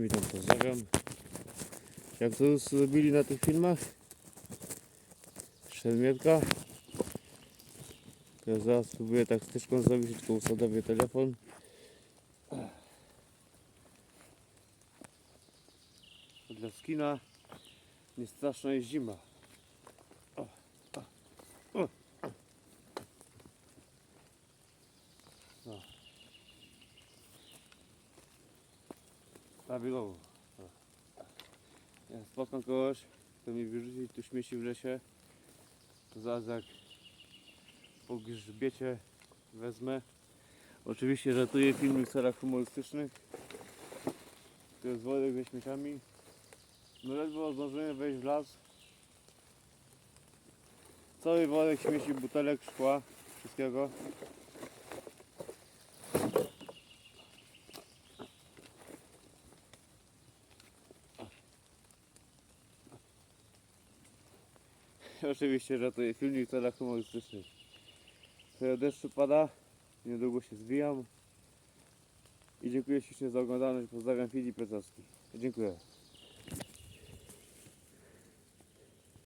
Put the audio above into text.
Witam, pozdrawiam. Jak to zrobili na tych filmach? Szermietka. Ja zaraz spróbuję tak styczką zrobić, tylko usadowię telefon. Dla skina nie straszna jest zima. O, o, o. No. Prawidłowo. O. Ja spotkam kogoś, kto mi wyrzuci tu śmieci w lesie. To zaraz jak po grzbiecie wezmę. Oczywiście żartuję filmik w celach humorystycznych. To jest worek ze śmieciami. No ledwo zdążyłem wejść w las. Cały worek śmieci, butelek, szkła, wszystkiego. Oczywiście żartuję filmik w celach humorystycznych. Trochę deszczu pada, niedługo się zwijam. I dziękuję ślicznie za oglądanie. Pozdrawiam Filip Pecowski. Dziękuję.